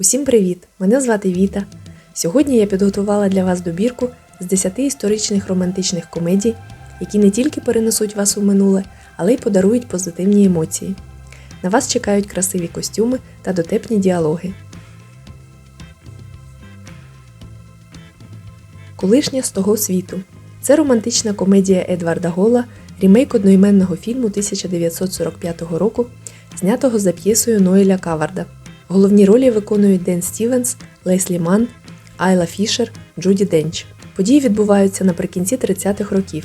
Усім привіт! Мене звати Віта. Сьогодні я підготувала для вас добірку з 10 історичних романтичних комедій, які не тільки перенесуть вас у минуле, але й подарують позитивні емоції. На вас чекають красиві костюми та дотепні діалоги. Колишня з того світу. Це романтична комедія Едварда Гола, рімейк одноіменного фільму 1945 року, знятого за п'єсою Ноеля Каварда. Головні ролі виконують Ден Стівенс, Леслі Ман, Айла Фішер, Джуді Денч. Події відбуваються наприкінці 30-х років.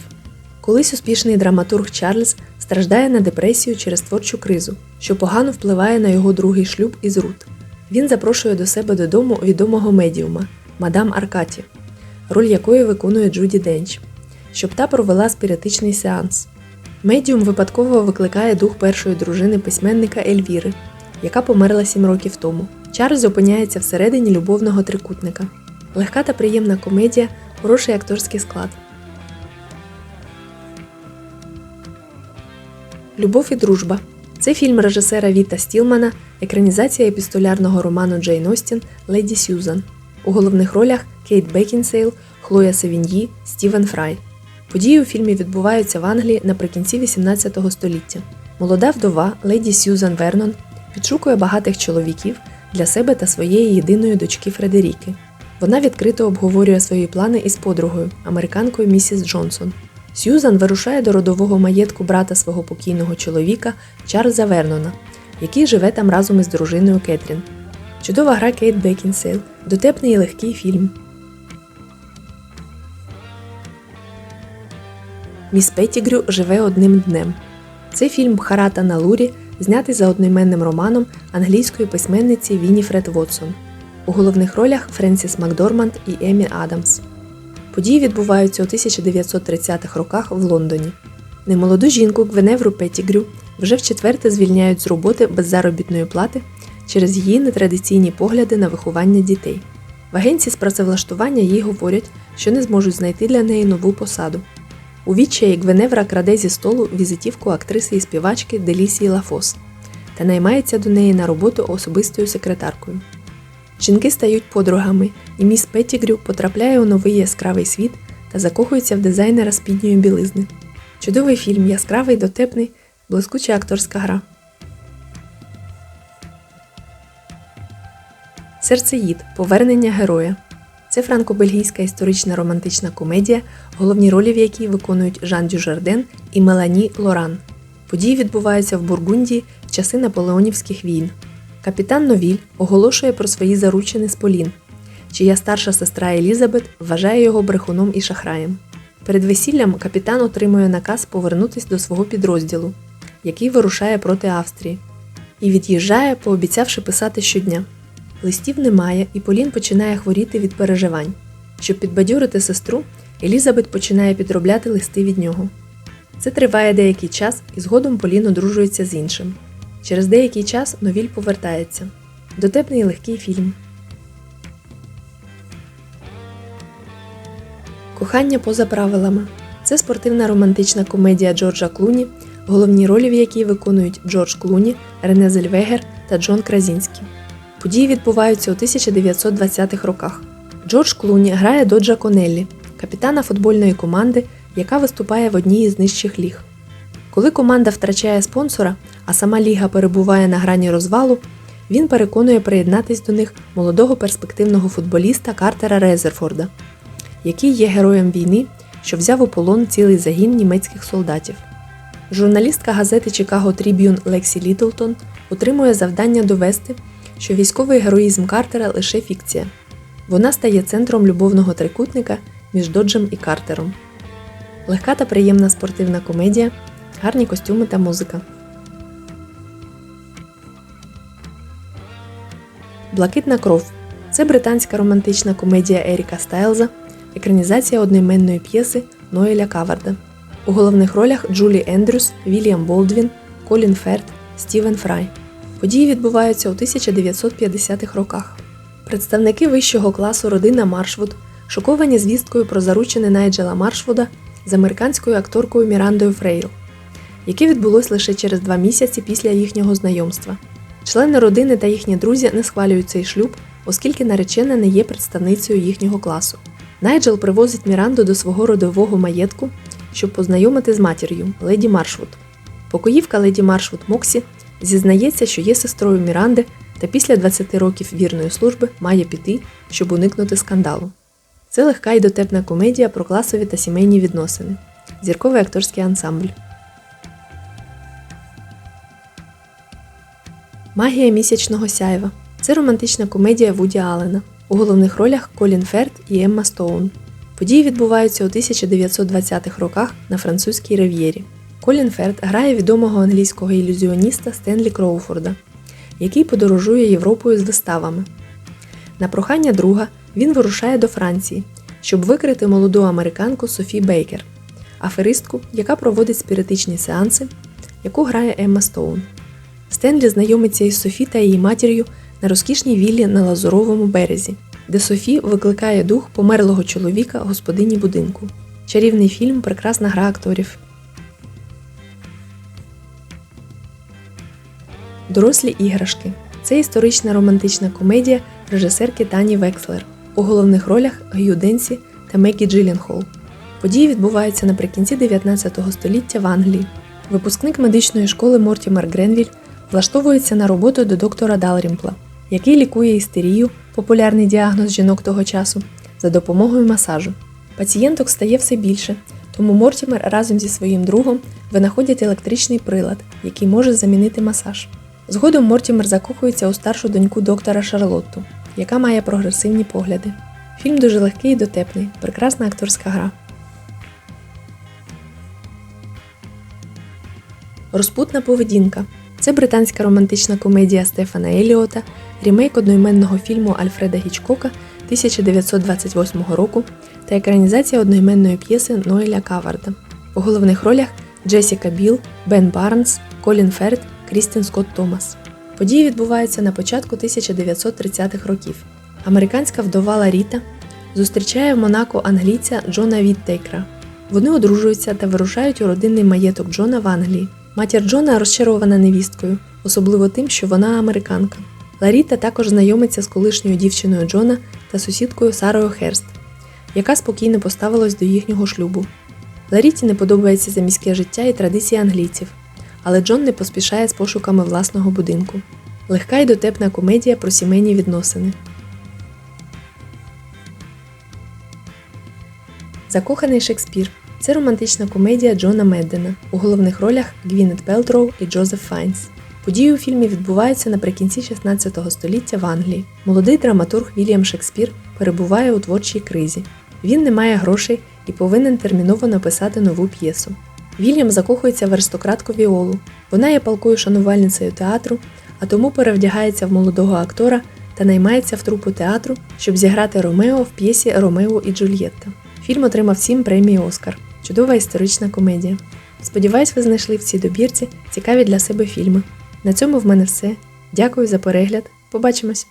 Колись успішний драматург Чарльз страждає на депресію через творчу кризу, що погано впливає на його другий шлюб із Рут. Він запрошує до себе додому відомого медіума мадам Аркаті, роль якої виконує Джуді Денч, щоб та провела спіритичний сеанс. Медіум випадково викликає дух першої дружини письменника Ельвіри, яка померла сім років тому. Чарльз опиняється всередині любовного трикутника. Легка та приємна комедія, хороший акторський склад. Любов і дружба. Це фільм режисера Віта Стілмана, екранізація епістолярного роману Джейн Остін Леді Сюзан. У головних ролях Кейт Бекінсейл, Хлоя Севіньї, Стівен Фрай. Події у фільмі відбуваються в Англії наприкінці 18 століття. Молода вдова леді Сьюзан Вернон підшукує багатих чоловіків для себе та своєї єдиної дочки Фредеріки. Вона відкрито обговорює свої плани із подругою, американкою місіс Джонсон. Сьюзан вирушає до родового маєтку брата свого покійного чоловіка Чарльза Вернона, який живе там разом із дружиною Кетрін. Чудова гра Кейт Бекінсейл, дотепний і легкий фільм. Міс Петтігрю живе одним днем. Це фільм Бхарата на Лурі, знятий за одноіменним романом англійської письменниці Вініфред Вотсон. У головних ролях Френсіс Макдорманд і Емі Адамс. Події відбуваються у 1930-х роках в Лондоні. Немолоду жінку Гвеневру Петтігрю вже в четверте звільняють з роботи без заробітної плати через її нетрадиційні погляди на виховання дітей. В агенції з працевлаштування їй говорять, що не зможуть знайти для неї нову посаду. У відчаї Гвеневра краде зі столу візитівку актриси і співачки Делісії Лафос та наймається до неї на роботу особистою секретаркою. Жінки стають подругами, і міс Петтігрю потрапляє у новий яскравий світ та закохується в дизайнера спідньої білизни. Чудовий фільм, яскравий, дотепний, блискуча акторська гра. Серцеїд Повернення героя. Це франко-бельгійська історична романтична комедія, головні ролі в якій виконують Жан Дюжарден і Мелані Лоран. Події відбуваються в Бургундії в часи наполеонівських війн. Капітан Новіль оголошує про свої заручини з Полін, чия старша сестра Елізабет вважає його брехуном і шахраєм. Перед весіллям капітан отримує наказ повернутися до свого підрозділу, який вирушає проти Австрії, і від'їжджає, пообіцявши писати щодня. Листів немає, і Полін починає хворіти від переживань. Щоб підбадьорити сестру, Елізабет починає підробляти листи від нього. Це триває деякий час, і згодом Полін одружується з іншим. Через деякий час Новіль повертається. Дотепний і легкий фільм. Кохання поза правилами. Це спортивна романтична комедія Джорджа Клуні, головні ролі в якій виконують Джордж Клуні, Рене Зельвегер та Джон Кразінський. Події відбуваються у 1920-х роках. Джордж Клуні грає Доджа Конеллі, капітана футбольної команди, яка виступає в одній із нижчих ліг. Коли команда втрачає спонсора, а сама ліга перебуває на грані розвалу, він переконує приєднатись до них молодого перспективного футболіста Картера Резерфорда, який є героєм війни, що взяв у полон цілий загін німецьких солдатів. Журналістка газети Чикаго Тріб'юн Лексі Літлтон отримує завдання довести, що військовий героїзм Картера лише фікція. Вона стає центром любовного трикутника між Доджем і Картером. Легка та приємна спортивна комедія, гарні костюми та музика. Блакитна кров це британська романтична комедія Еріка Стайлза, екранізація одноіменної п'єси Ноеля Каварда. У головних ролях Джулі Ендрюс, Вільям Болдвін, Колін Ферт, Стівен Фрай. Події відбуваються у 1950-х роках. Представники вищого класу родина Маршвуд шоковані звісткою про заручини Найджела Маршвуда з американською акторкою Мірандою Фрейл, яке відбулось лише через два місяці після їхнього знайомства. Члени родини та їхні друзі не схвалюють цей шлюб, оскільки наречена не є представницею їхнього класу. Найджел привозить Міранду до свого родового маєтку, щоб познайомити з матір'ю леді Маршвуд. Покоївка леді Маршвуд Моксі зізнається, що є сестрою Міранди та після 20 років вірної служби має піти, щоб уникнути скандалу. Це легка і дотепна комедія про класові та сімейні відносини. Зірковий акторський ансамбль. Магія місячного сяйва. Це романтична комедія Вуді Аллена. У головних ролях Колін Ферт і Емма Стоун. Події відбуваються у 1920-х роках на французькій рив'єрі. Колін Ферт грає відомого англійського ілюзіоніста Стенлі Кроуфорда, який подорожує Європою з виставами. На прохання друга він вирушає до Франції, щоб викрити молоду американку Софі Бейкер, аферистку, яка проводить спіритичні сеанси, яку грає Емма Стоун. Стенлі знайомиться із Софі та її матір'ю на розкішній віллі на Лазуровому березі, де Софі викликає дух померлого чоловіка господині будинку. Чарівний фільм Прекрасна гра акторів. Дорослі іграшки. Це історична романтична комедія режисерки Тані Векслер. У головних ролях Гью Денсі та Мегі Джилленхол. Події відбуваються наприкінці 19 століття в Англії. Випускник медичної школи Мортімер Гренвіль влаштовується на роботу до доктора Далрімпла, який лікує істерію, популярний діагноз жінок того часу, за допомогою масажу. Пацієнток стає все більше, тому Мортімер разом зі своїм другом винаходять електричний прилад, який може замінити масаж. Згодом Мортімер закохується у старшу доньку доктора Шарлотту, яка має прогресивні погляди. Фільм дуже легкий і дотепний, прекрасна акторська гра. Розпутна поведінка. Це британська романтична комедія Стефана Еліота, рімейк одноіменного фільму Альфреда Гічкока 1928 року та екранізація одноіменної п'єси Ноеля Каварда. У головних ролях Джесіка Біл, Бен Барнс, Колін Ферд, Крістін Скотт Томас. Події відбуваються на початку 1930-х років. Американська вдова Ларіта зустрічає в Монако англійця Джона Віттейкра. Вони одружуються та вирушають у родинний маєток Джона в Англії. Матір Джона розчарована невісткою, особливо тим, що вона американка. Ларіта також знайомиться з колишньою дівчиною Джона та сусідкою Сарою Херст, яка спокійно поставилась до їхнього шлюбу. Ларіті не подобається заміське життя і традиції англійців, але Джон не поспішає з пошуками власного будинку. Легка й дотепна комедія про сімейні відносини. Закоханий Шекспір. Це романтична комедія Джона Меддена. У головних ролях Гвінет Пелтроу і Джозеф Файнс. Події у фільмі відбуваються наприкінці 16 століття в Англії. Молодий драматург Вільям Шекспір перебуває у творчій кризі. Він не має грошей і повинен терміново написати нову п'єсу. Вільям закохується в аристократку Віолу. Вона є палкою шанувальницею театру, а тому перевдягається в молодого актора та наймається в трупу театру, щоб зіграти Ромео в п'єсі Ромео і Джульєтта. Фільм отримав 7 премій Оскар. Чудова історична комедія. Сподіваюсь, ви знайшли в цій добірці цікаві для себе фільми. На цьому в мене все. Дякую за перегляд. Побачимось!